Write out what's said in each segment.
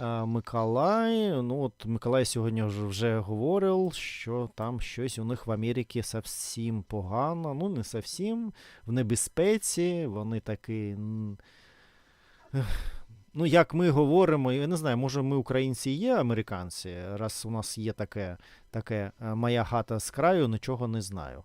Миколай, ну от Миколай сьогодні вже, говорив, що там щось у них в Америці зовсім погано. Ну, не зовсім, в небезпеці, вони такі. Ну, як ми говоримо, я не знаю, може ми українці є американці, раз у нас є таке, таке е, моя хата з краю, нічого не знаю.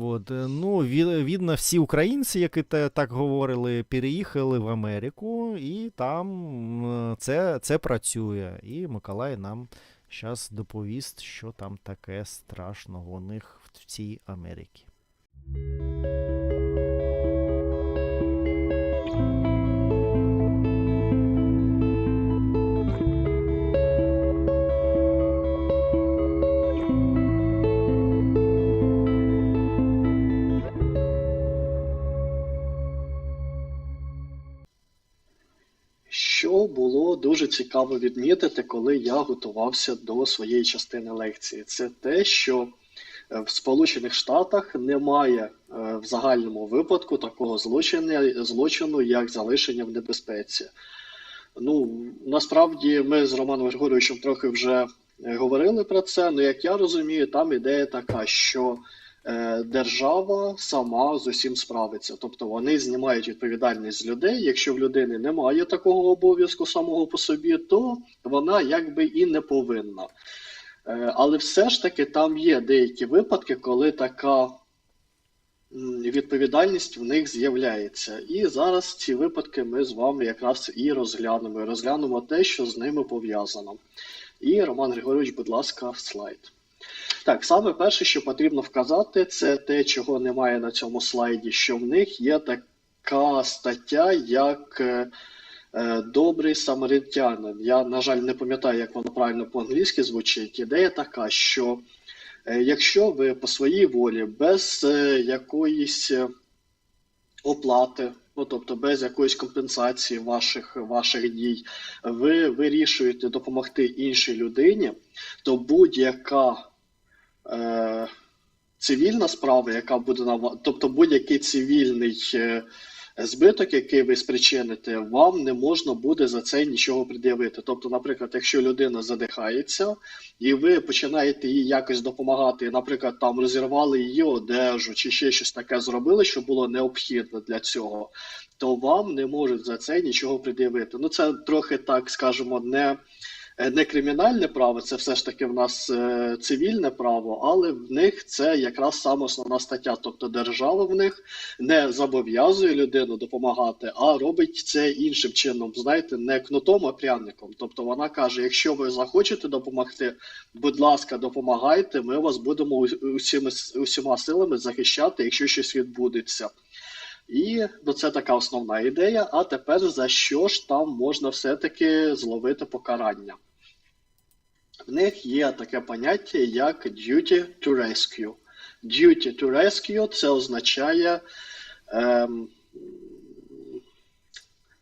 От, е, ну, ві- видно, всі українці, які так говорили, переїхали в Америку, і там це, це працює. І Миколай нам зараз доповість, що там таке страшного у них в цій Америці. Дуже цікаво відмітити, коли я готувався до своєї частини лекції, це те, що е, в Сполучених Штатах немає е, в загальному випадку такого злочину, злочину, як залишення в небезпеці. Ну, насправді, ми з Романом Григоровичем трохи вже е, говорили про це, але як я розумію, там ідея така, що держава сама з усім справиться. Тобто вони знімають відповідальність з людей. Якщо в людини немає такого обов'язку самого по собі, то вона якби і не повинна. Е, Але все ж таки там є деякі випадки, коли така відповідальність в них з'являється. І зараз ці випадки ми з вами якраз і розглянемо. Розглянемо те, що з ними пов'язано. І Роман Григорович, будь ласка, слайд. Так, саме перше, що потрібно вказати, це те, чого немає на цьому слайді, що в них є така стаття, як е, е, добрий самаритянин. Я, на жаль, не пам'ятаю, як воно правильно по-англійськи звучить. Ідея така, що е, якщо ви по своїй волі, без якоїсь оплати, ну тобто без якоїсь компенсації ваших, ваших дій, ви вирішуєте допомогти іншій людині, то будь-яка е, цивільна справа, яка буде на ва- тобто будь-який цивільний е, збиток, який ви спричините, вам не можна буде за це нічого пред'явити. Тобто, наприклад, якщо людина задихається, і ви починаєте їй якось допомагати, наприклад, там розірвали її одежу чи ще щось таке зробили, що було необхідно для цього, то вам не можуть за це нічого пред'явити. Ну це трохи так, скажімо, не не кримінальне право, це все ж таки в нас е, цивільне право, але в них це якраз саме основна стаття. Тобто держава в них не зобов'язує людину допомагати, а робить це іншим чином, знаєте, не кнутом, а пряником. Тобто вона каже: якщо ви захочете допомогти, будь ласка, допомагайте, ми вас будемо усіми, усіма силами захищати, якщо щось відбудеться. І ну, це така основна ідея. А тепер за що ж там можна все-таки зловити покарання? В них є таке поняття, як duty to rescue. Duty to rescue це означає ем,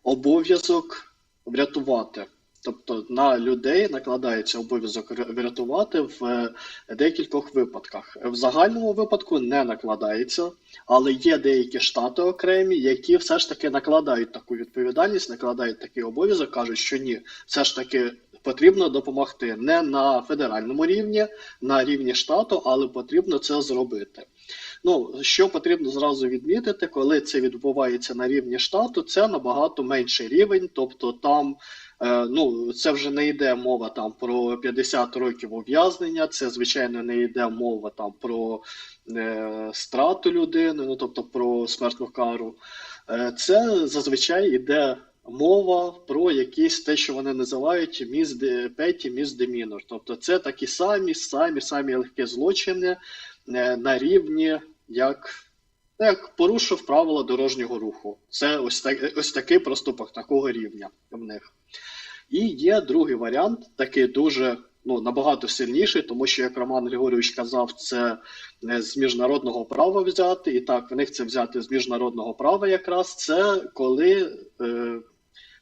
обов'язок врятувати. Тобто на людей накладається обов'язок врятувати в е, декількох випадках. В загальному випадку не накладається, але є деякі штати окремі, які все ж таки накладають таку відповідальність, накладають такий обов'язок, кажуть, що ні, все ж таки потрібно допомогти не на федеральному рівні, на рівні штату, але потрібно це зробити. Ну, що потрібно зразу відмітити, коли це відбувається на рівні штату, це набагато менший рівень, тобто там. Е, Ну, це вже не йде мова там про 50 років ув'язнення, це звичайно не йде мова там про е, страту людини, ну тобто про смертну кару. Е, це зазвичай йде мова про якісь те, що вони називають міс петі місдемінор. Тобто це такі самі, самі, самі легкі злочини е, на рівні як. ну, Як порушив правила дорожнього руху. Це ось так, ось такий проступок такого рівня в них. І є другий варіант, такий дуже ну, набагато сильніший, тому що, як Роман Григорійович казав, це е, з міжнародного права взяти, і так, в них це взяти з міжнародного права якраз це коли е,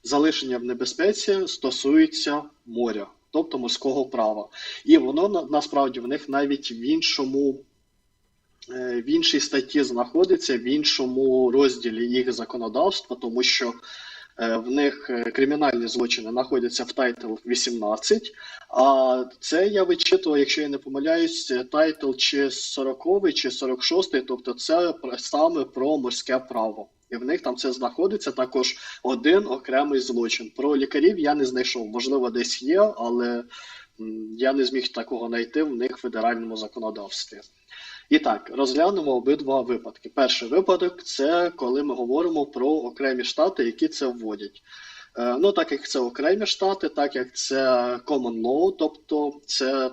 залишення в небезпеці стосується моря, тобто морського права. І воно на- насправді в них навіть в іншому. е, В іншій статті знаходиться в іншому розділі їх законодавства, тому що Е, В них е, кримінальні злочини знаходяться в тайтл 18, а це я вичитував, якщо я не помиляюсь, тайтл чи 40 чи 46, тобто це саме про морське право. І в них там це знаходиться також один окремий злочин. Про лікарів я не знайшов. Можливо, десь є, але я не зміг такого знайти в них в федеральному законодавстві. І так, розглянемо обидва випадки. Перший випадок це коли ми говоримо про окремі штати, які це вводять. Е, Ну, так як це окремі штати, так як це common law, тобто це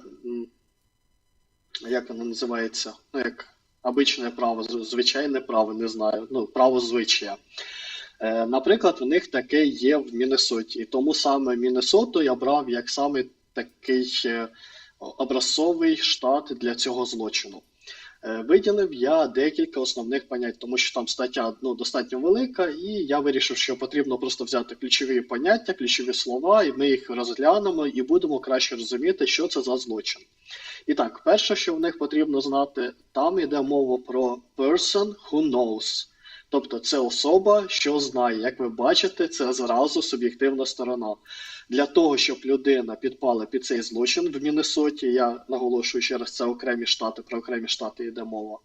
як воно називається? Ну, як обичне право, звичайне право, не знаю. Ну, право звичая. Е, Наприклад, в них таке є в Міннесоті. Тому саме Міннесоту я брав як саме такий е, образцовий штат для цього злочину. Е, Виділив я декілька основних понять, тому що там стаття ну, достатньо велика, і я вирішив, що потрібно просто взяти ключові поняття, ключові слова, і ми їх розглянемо і будемо краще розуміти, що це за злочин. І так, перше, що в них потрібно знати, там йде мова про person who knows. Тобто це особа, що знає. Як ви бачите, це зразу суб'єктивна сторона. Для того, щоб людина підпала під цей злочин в Міннесоті, я наголошую ще раз, це окремі штати, про окремі штати йде мова.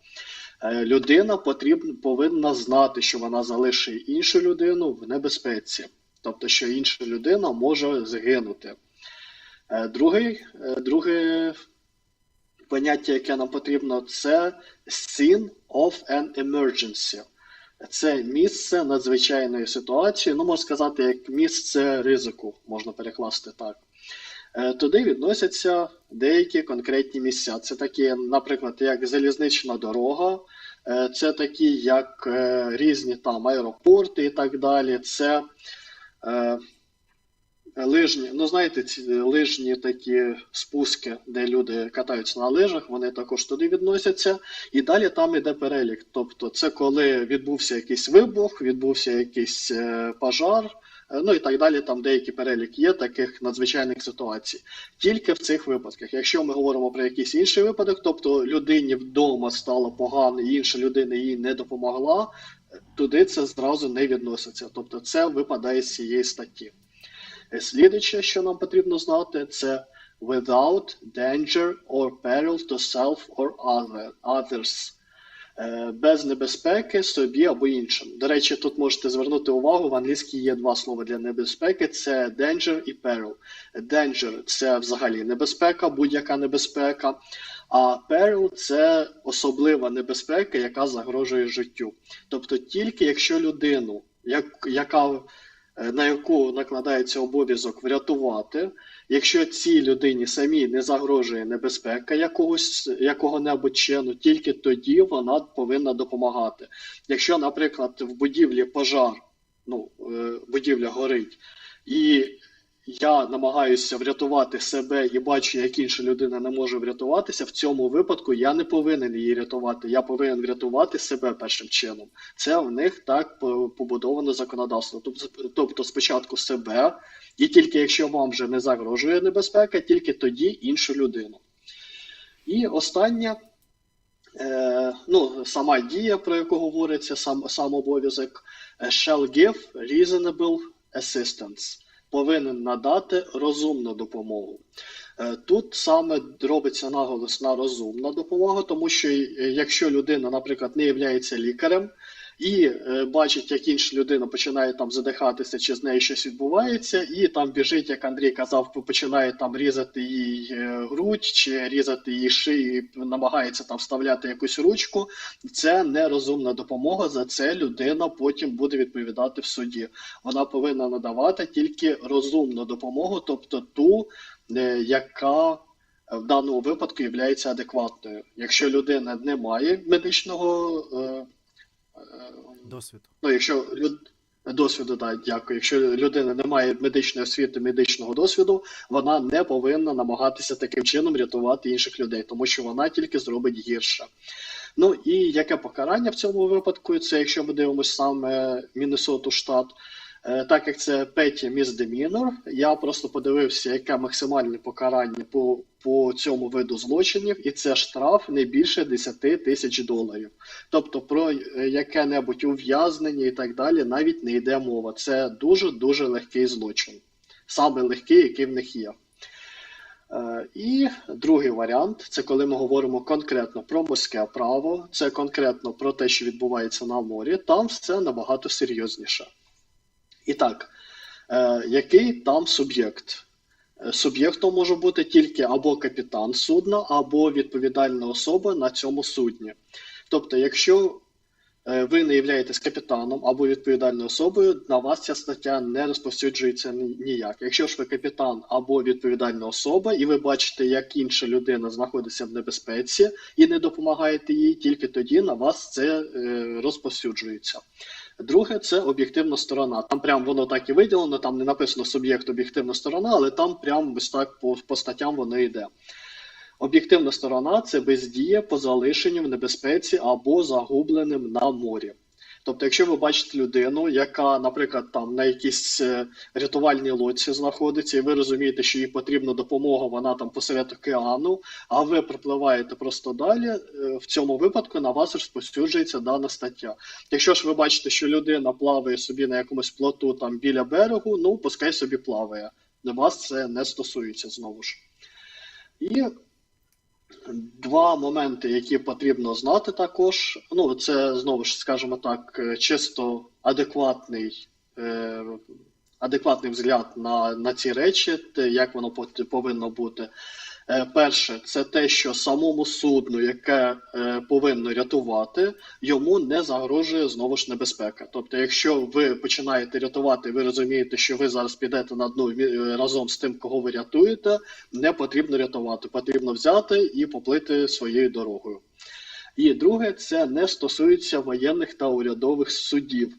Е, Людина потрібна, повинна знати, що вона залишить іншу людину в небезпеці, тобто, що інша людина може згинути. Е, Другий, е, друге поняття, яке нам потрібно, це scene of an emergency. Це місце надзвичайної ситуації, ну можна сказати, як місце ризику, можна перекласти так. Е, Туди відносяться деякі конкретні місця. Це такі, наприклад, як залізнична дорога, е, це такі, як е, різні там аеропорти і так далі. Це лижні, ну знаєте, ці лижні такі спуски, де люди катаються на лижах, вони також туди відносяться. І далі там іде перелік. Тобто, це коли відбувся якийсь вибух, відбувся якийсь е, пожар, е, ну і так далі. Там деякий перелік є таких надзвичайних ситуацій. Тільки в цих випадках. Якщо ми говоримо про якийсь інший випадок, тобто людині вдома стало погано, і інша людина їй не допомогла, е, туди це зразу не відноситься. Тобто, це випадає з цієї статті. Е, Слідуюче, що нам потрібно знати, це without danger or peril to self or other, others. Е, Без небезпеки собі або іншим. До речі, тут можете звернути увагу, в англійській є два слова для небезпеки: це danger і peril. Danger – це взагалі небезпека, будь-яка небезпека. А peril – це особлива небезпека, яка загрожує життю. Тобто тільки якщо людину, як, яка на яку накладається обов'язок врятувати, якщо цій людині самій не загрожує небезпека якогось якого-небудь чину, тільки тоді вона повинна допомагати. Якщо, наприклад, в будівлі пожар, ну е, будівля горить, і я намагаюся врятувати себе і бачу, як інша людина не може врятуватися, в цьому випадку я не повинен її рятувати. Я повинен врятувати себе першим чином. Це в них так по- побудовано законодавство. Тобто, спочатку себе, і тільки якщо вам вже не загрожує небезпека, тільки тоді іншу людину. І останнє, е, ну, сама дія, про яку говориться, сам, сам обов'язок, е, shall give reasonable assistance. Повинен надати розумну допомогу. Е, Тут саме робиться наголос на розумна допомога, тому що е, якщо людина, наприклад, не є лікарем і е, бачить, як інша людина починає там задихатися, чи з нею щось відбувається, і там біжить, як Андрій казав, починає там різати їй е, грудь чи різати її шию, і намагається там вставляти якусь ручку. Це нерозумна допомога. За це людина потім буде відповідати в суді. Вона повинна надавати тільки розумну допомогу, тобто ту, е, яка в даному випадку є адекватною. Якщо людина не має медичного е, Досвід. Ну, якщо люд... досвіду, так, дякую. Якщо людина не має медичної освіти, медичного досвіду, вона не повинна намагатися таким чином рятувати інших людей, тому що вона тільки зробить гірше. Ну і яке покарання в цьому випадку? Це якщо ми дивимося саме Міннесоту штат, Так як це Petty Misdemeanor, я просто подивився, яке максимальне покарання по, по цьому виду злочинів, і це штраф не більше 10 тисяч доларів. Тобто про е, яке-небудь ув'язнення і так далі навіть не йде мова. Це дуже-дуже легкий злочин. Саме легкий, який в них є. Е, І другий варіант це коли ми говоримо конкретно про морське право, це конкретно про те, що відбувається на морі. Там все набагато серйозніше. І так, е, який там суб'єкт? Е, Суб'єктом може бути тільки або капітан судна, або відповідальна особа на цьому судні. Тобто, якщо е, ви не являєтесь капітаном або відповідальною особою, на вас ця стаття не розповсюджується ніяк. Якщо ж ви капітан або відповідальна особа, і ви бачите, як інша людина знаходиться в небезпеці і не допомагаєте їй, тільки тоді на вас це е, розповсюджується. Друге, це об'єктивна сторона. Там прям воно так і виділено, там не написано суб'єкт об'єктивна сторона, але там прям ось так по, по статтям воно йде. Об'єктивна сторона це бездія по залишенню в небезпеці або загубленим на морі. Тобто, якщо ви бачите людину, яка, наприклад, там на якійсь е, рятувальній лодці знаходиться, і ви розумієте, що їй потрібна допомога, вона там посеред океану, а ви припливаєте просто далі, е, в цьому випадку на вас розповсюджується дана стаття. Якщо ж ви бачите, що людина плаває собі на якомусь плоту там біля берегу, ну пускай собі плаває. На вас це не стосується знову ж. І два моменти, які потрібно знати також. Ну, це знову ж, скажімо так, е, чисто адекватний. Е, Адекватний взгляд на, на ці речі, те, як воно повинно бути. Е, Перше, це те, що самому судну, яке е, повинно рятувати, йому не загрожує знову ж небезпека. Тобто, якщо ви починаєте рятувати, ви розумієте, що ви зараз підете на дно разом з тим, кого ви рятуєте, не потрібно рятувати. Потрібно взяти і поплити своєю дорогою. І друге, це не стосується воєнних та урядових судів.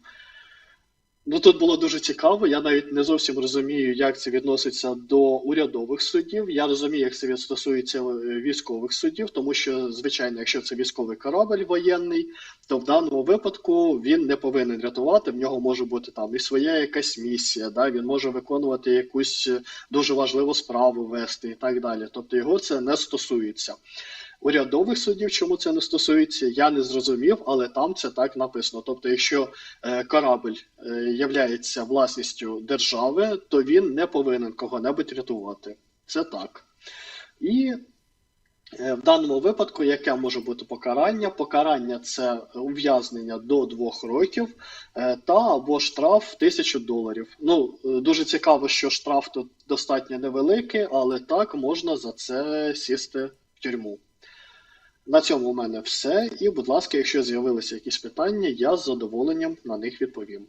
Ну тут було дуже цікаво. Я навіть не зовсім розумію, як це відноситься до урядових судів. Я розумію, як це стосується е, військових судів, тому що, звичайно, якщо це військовий корабль воєнний, то в даному випадку він не повинен рятувати. В нього може бути там і своя якась місія, да? він може виконувати якусь е, дуже важливу справу вести і так далі. Тобто його це не стосується. Урядових судів, чому це не стосується, я не зрозумів, але там це так написано. Тобто, якщо е, корабль е, являється власністю держави, то він не повинен кого-небудь рятувати. Це так. І е, в даному випадку, яке може бути покарання? Покарання це ув'язнення до двох років та або штраф тисячу доларів. Ну, дуже цікаво, що штраф тут достатньо невеликий, але так можна за це сісти в тюрму. На цьому у мене все. І, будь ласка, якщо з'явилися якісь питання, я з задоволенням на них відповім.